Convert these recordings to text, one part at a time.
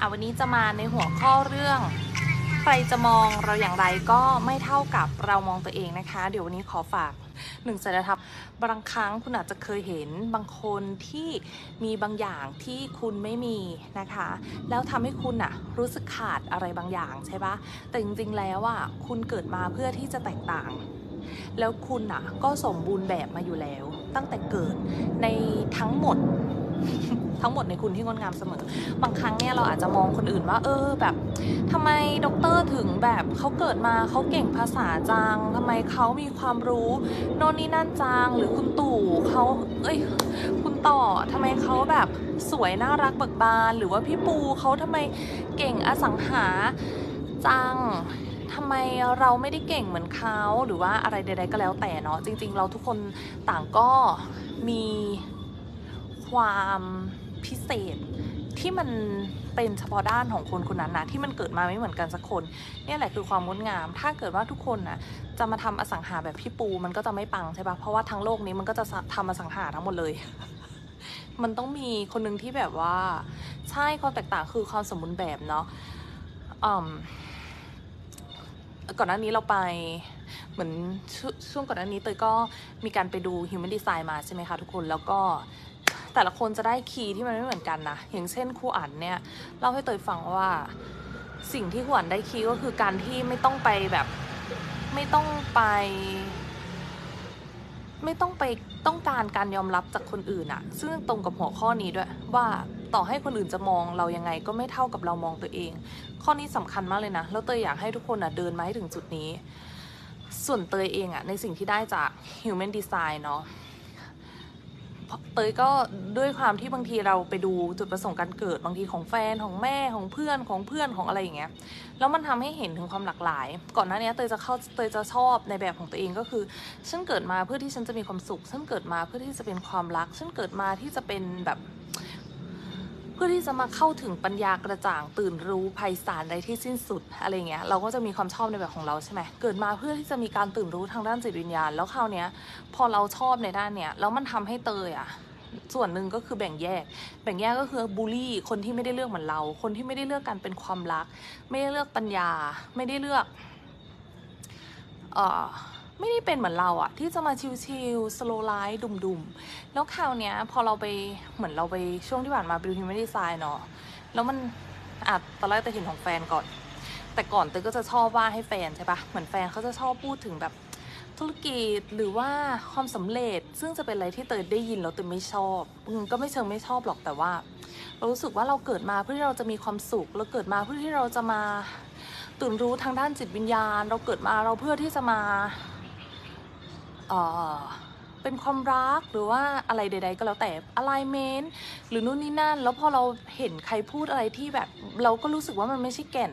อะวันนี้จะมาในหัวข้อเรื่อง ใครจะมองเราอย่างไรก็ไม่เท่ากับเรามองตัวเองนะคะ เดี๋ยววันนี้ขอฝากหนึ่งสัจธรรมบางครั้งคุณอาจจะเคยเห็นบางคนที่มีบางอย่างที่คุณไม่มีนะคะ แล้วทำให้คุณอะรู้สึกขาดอะไรบางอย่างใช่ปะแต่จริงๆแล้วอะคุณเกิดมาเพื่อที่จะแตกต่าง แล้วคุณอะก็สมบูรณ์แบบมาอยู่แล้ว ตั้งแต่เกิดในทั้งหมด ทั้งหมดในคุณที่งดงามเสมอ บางครั้งเนี่ยเราอาจจะมองคนอื่นว่า เออแบบทำไมด็อกเตอร์ถึงแบบเขาเกิดมาเขาเก่งภาษาจังทำไมเขามีความรู้โน่นนี่นั่นจังหรือคุณตู่เขาเอ้ยคุณต่อทำไมเขาแบบสวยน่ารักเบิกบาน หรือว่าพี่ปูเขาทำไมเก่งอสังหาจังทำไมเราไม่ได้เก่งเหมือนเขาหรือว่าอะไรใดๆก็แล้วแต่เนาะจริง ๆ เราทุกคนต่างก็มี ความพิเศษที่มันเป็นเฉพาะด้านของคนคนนั้นนะที่มันเกิดมาไม่เหมือนกันสักคนเนี่ยแหละคือความงดงาม ถ้าเกิดว่าทุกคนนะจะมาทำอสังหาแบบพี่ปูมันก็จะไม่ปังใช่ปะเพราะว่าทั้งโลกนี้มันก็จะทำอสังหาทั้งหมดเลย มันต้องมีคนหนึ่งที่แบบว่า ใช่ความแตกต่างคือความสมบูรณ์แบบเนาะอืมก่อนหน้านี้เราไปเหมือนชช่วงก่อนหน้านี้เตยก็มีการไปดู Human Design มาใช่ไหมคะทุกคนแล้วก็ แต่ละคนจะได้คีย์ที่มันไม่เหมือนกันนะ อย่างเช่นครูอั๋นเนี่ยเล่าให้เตยฟังว่าสิ่งที่ครูอั๋นได้คีย์ก็คือการที่ไม่ต้องไปแบบไม่ต้องไป ไม่ต้องไปต้องการการยอมรับจากคนอื่นอะซึ่งตรงกับหัวข้อนี้ด้วย ว่าต่อให้คนอื่นจะมองเรายังไงก็ไม่เท่ากับเรามองตัวเอง ข้อนี้สำคัญมากเลยนะแล้วเตยอยากให้ทุกคนอะเดินมาให้ถึงจุดนี้ ส่วนเตยเองอะในสิ่งที่ได้จาก Human Design เนาะ เตยก็ด้วยความที่บางทีเราไปดูจุดประสงค์การเกิดบางทีของแฟนของแม่ของเพื่อนของเพื่อนของอะไรอย่างเงี้ยแล้วมันทำให้เห็นถึงความหลากหลาย ก่อนหน้านี้เตยจะเข้าเตยจะชอบในแบบของตัวเองก็คือฉันเกิดมาเพื่อที่ฉันจะมีความสุขฉันเกิดมาเพื่อที่จะเป็นความรักฉันเกิดมาที่จะเป็นแบบ พื่อที่จะมาเข้าถึงปัญญากระจ่างตื่นรู้ภัยสารใดที่สิ้นสุดอะไรเงี้ยเราก็จะมีความชอบในแบบของเราใช่ไหมเกิดมาเพื่อที่จะมีการตื่นรู้ทางด้านจิตวิญญาณ แล้วคราวเนี้ยพอเราชอบในด้านเนี้ยแล้วมันทำให้เตยอะส่วนหนึ่งก็คือแบ่งแยก แบ่งแยกก็คือบูลลี่ คนที่ไม่ได้เลือกเหมือนเรา คนที่ไม่ได้เลือกการเป็นความรัก ไม่ได้เลือกปัญญา ไม่ได้เลือก เอ่อ ไม่ได้เป็นเหมือนเราอะที่จะมาชิลๆ slow life ดุมๆ แล้วคราวเนี้ยพอเราไปเหมือนเราไปช่วงที่ผ่านมาไปดู human design เนาะแล้วมันอะตอนแรกแต่เห็นของแฟนก่อน แต่ก่อนเตยก็จะชอบว่าให้แฟนใช่ปะเหมือนแฟนเขาจะชอบพูดถึงแบบธุรกิจหรือว่าความสำเร็จซึ่งจะเป็นอะไรที่เตยได้ยินแล้วเตยไม่ชอบก็ไม่เชิงไม่ชอบหรอกแต่ว่า เรารู้สึกว่าเราเกิดมาเพื่อที่เราจะมีความสุขเราเกิดมาเพื่อที่เราจะมาตื่นรู้ทางด้านจิตวิญญาณ เราเกิดมาเราเพื่อที่จะมา เป็นความรักหรือว่าอะไรใด ๆ ก็แล้วแต่ alignment หรือนู่นนี่นั่น แล้วพอเราเห็นใครพูดอะไรที่แบบ เราก็รู้สึกว่ามันไม่ใช่แก่น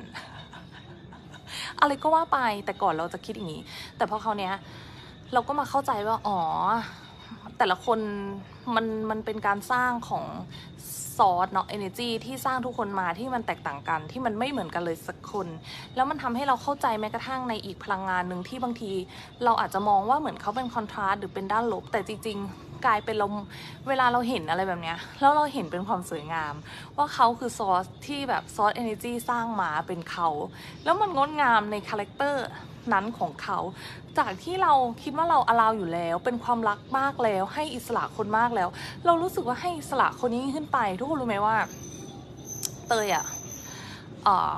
อะไรก็ว่าไปแต่ก่อนเราจะคิดอย่างนี้ แต่พอเขาวเนี้ยเราก็มาเข้าใจว่า อ๋อ แต่ละคนมันมันเป็นการสร้างของ ซอสเนาะ energy ที่สร้างทุกคนมาที่มันแตกต่างกันที่มันไม่เหมือนกันเลยสักคน แล้วมันทำให้เราเข้าใจแม้กระทั่งในอีกพลังงานหนึ่งที่บางที เราอาจจะมองว่าเหมือนเขาเป็นคอนทราสต์หรือเป็นด้านลบ แต่จริง ๆ กลายเป็นเราเวลาเราเห็นอะไรแบบเนี้ยแล้วเราเห็นเป็นความสวยงาม ว่าเขาคือซอสที่แบบซอส energy สร้างมาเป็นเขา แล้วมันงดงามในคาแรคเตอร์ นั้นของเขา จากที่เราคิดว่าเราอลาวอยู่แล้ว เป็นความรักมากแล้ว ให้อิสระคนมากแล้ว เรารู้สึกว่าให้อิสระคนนี้ขึ้นไป ทุกคนรู้ไหมว่า เตยอะอ่อ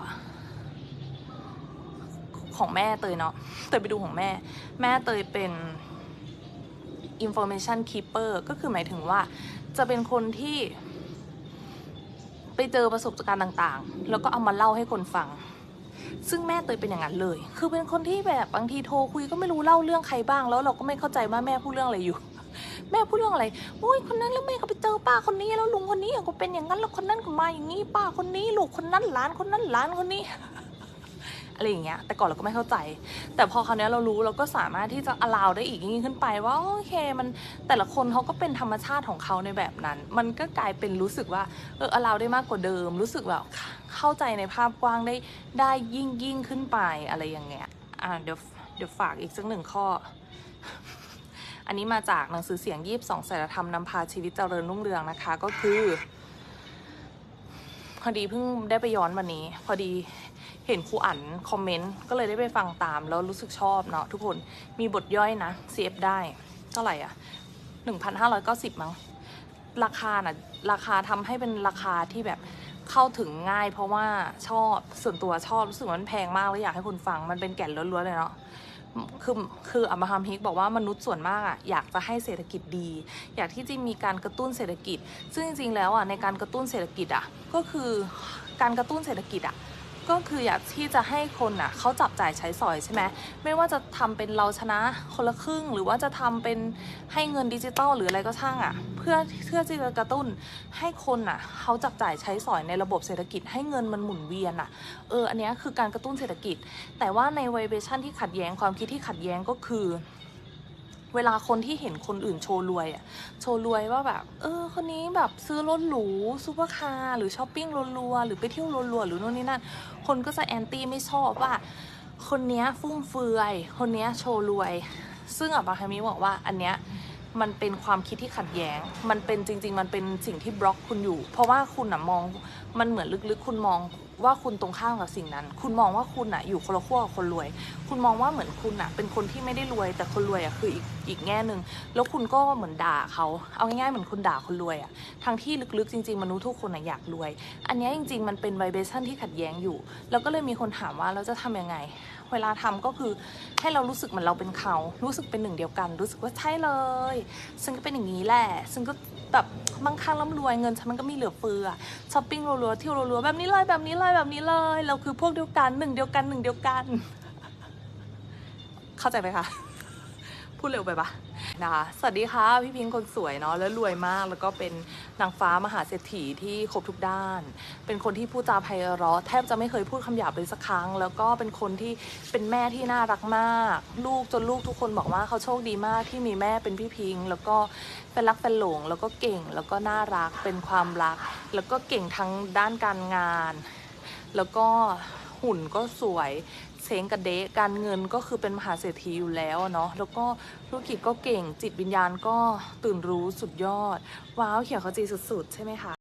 ของแม่เตยเนาะเตยไปดูของแม่ แม่เตยเป็น information keeper ก็คือหมายถึงว่าจะเป็นคนที่ไปเจอประสบการณ์ต่างๆ แล้วก็เอามาเล่าให้คนฟัง ซึ่งแม่เตยเป็นอย่างนั้นเลย คือเป็นคนที่แบบบางทีโทรคุยก็ไม่รู้เล่าเรื่องใครบ้าง แล้วเราก็ไม่เข้าใจว่าแม่พูดเรื่องอะไรอยู่ แม่พูดเรื่องอะไรโอ้ยคนนั้นแล้วแม่ก็ไปเจอป้าคนนี้แล้วลุงคนนี้ก็เป็นอย่างนั้นแล้วคนนั้นก็มาอย่างนี้ป้าคนนี้ลูกคนนั้นหลานคนนั้นหลานคนนี้ อะไรอย่างเงี้ยแต่ก่อนเราก็ไม่เข้าใจ แต่พอคราวนี้เรารู้เราก็สามารถที่จะ allow ได้อีกยิ่งขึ้นไปว่าโอเคมันแต่ละคนเขาก็เป็นธรรมชาติของเขาในแบบนั้น มันก็กลายเป็นรู้สึกว่าเออ allow ได้มากกว่าเดิม รู้สึกแบบเข้าใจในภาพกว้างได้ได้ยิ่งยิ่งขึ้นไปอะไรอย่างเงี้ยอ่าเดี๋ยวเดี๋ยวฝากอีกสักหนึ่งข้ออันนี้มาจากหนังสือเสียงยีบสองสารธรรมนำพาชีวิตเจริญรุ่งเรืองนะคะ ก็คือ พอดีเพิ่งได้ไปย้อนวันนี้ พอดี เห็นครูอั๋นคอมเมนต์ก็เลยได้ไปฟังตาม แล้วรู้สึกชอบเนาะทุกคนมีบทย่อยนะ CF ได้เท่าไหร่อะ 1,590 มั้ง ราคาน่ะ ราคาทำให้เป็นราคาที่แบบเข้าถึงง่าย เพราะว่าชอบส่วนตัวชอบรู้สึกว่ามันแพงมากแล้วอยากให้คนฟังมันเป็นแก่นล้วนๆเลยเนาะคือคืออับราฮัมฮิกบอกว่ามนุษย์ส่วนมากอะอยากจะให้เศรษฐกิจดี อยากที่จะมีการกระตุ้นเศรษฐกิจ ซึ่งจริงๆแล้วอะในการกระตุ้นเศรษฐกิจอะก็คือการกระตุ้นเศรษฐกิจอะ ก็คืออยากที่จะให้คนอะเขาจับจ่ายใช้สอยใช่ไหมไม่ว่าจะทำเป็นเราชนะคนละครึ่ง หรือว่าจะทำเป็นให้เงินดิจิตอลหรืออะไรก็ช่างอะ เพื่อเพื่อที่จะกระตุ้นให้คนอะเขาจับจ่ายใช้สอยในระบบเศรษฐกิจให้เงินมันหมุนเวียนอะเอออันนี้คือการกระตุ้นเศรษฐกิจ แต่ว่าในไวเบชันที่ขัดแย้งความคิดที่ขัดแย้งก็คือ เวลาคนที่เห็นคนอื่นโชว์รวยอะโชว์รวยว่าแบบ เออ คนนี้แบบซื้อรถหรูซูเปอร์คาร์หรือช้อปปิ้งรัวๆหรือไปเที่ยวรัวๆหรือโน่นนี่นั่น คนก็จะแอนตี้ไม่ชอบว่า คนนี้ฟุ่มเฟือย คนนี้โชว์รวย ซึ่งอับบาฮามิบอกว่าอันเนี้ยมันเป็นความคิดที่ขัดแย้ง มันเป็นจริง ๆ มันเป็นสิ่งที่บล็อกคุณอยู่ เพราะว่าคุณอะมอง มันเหมือนลึกๆ คุณมอง ว่าคุณตรงข้ามกับสิ่งนั้น คุณมองว่าคุณอะอยู่คนละขั้วกับคนรวย คุณมองว่าเหมือนคุณอะเป็นคนที่ไม่ได้รวย แต่คนรวยอะคืออีกอีกแง่หนึ่งแล้วคุณก็เหมือนด่าเขา เอาง่ายๆเหมือนคุณด่าคนรวยอะทั้งที่ลึกๆจริงๆมนุษย์ทุกคนอะอยากรวย อันนี้จริง ๆ มันเป็นไวเบชั่นที่ขัดแย้งอยู่ แล้วก็เลยมีคนถามว่าเราจะทำยังไง เวลาทำก็คือให้เรารู้สึกเหมือนเราเป็นเขา รู้สึกเป็นหนึ่งเดียวกัน รู้สึกว่าใช่เลยซึ่งก็เป็นอย่างนี้แหละซึ่งก็แบบบางครั้งร่ำรวยเงินฉันมันก็มีเหลือเฟือช้อปปิ้งรัวๆเที่ยวรัวๆแบบนี้เลยแบบนี้เลยแบบนี้เลย เราคือพวกเดียวกันหนึ่งเดียวกันหนึ่งเดียวกัน เข้าใจไหมคะ พูดเร็วไปปะนะคะสวัสดีค่ะพี่พิงค์คนสวยเนาะแล้วรวยมากแล้วก็เป็นนางฟ้ามหาเศรษฐีที่ครบทุกด้าน เป็นคนที่พูดจาไพเราะแทบจะไม่เคยพูดคำหยาบเลยสักครั้ง แล้วก็เป็นคนที่เป็นแม่ที่น่ารักมาก ลูกจนลูกทุกคนบอกว่าเขาโชคดีมากที่มีแม่เป็นพี่พิงค์แล้วก็เป็นรักเป็นหลง แล้วก็เก่งแล้วก็น่ารักเป็นความรัก แล้วก็เก่งทั้งด้านการงาน แล้วก็หุ่นก็สวยเซ้งกระเดะการเงินก็คือเป็นมหาเศรษฐีอยู่แล้วเนาะแล้วก็ธุรกิจก็เก่งจิตวิญญาณก็ตื่นรู้สุดยอด ว้าวเขียวขจีสุดๆ ใช่ไหมคะ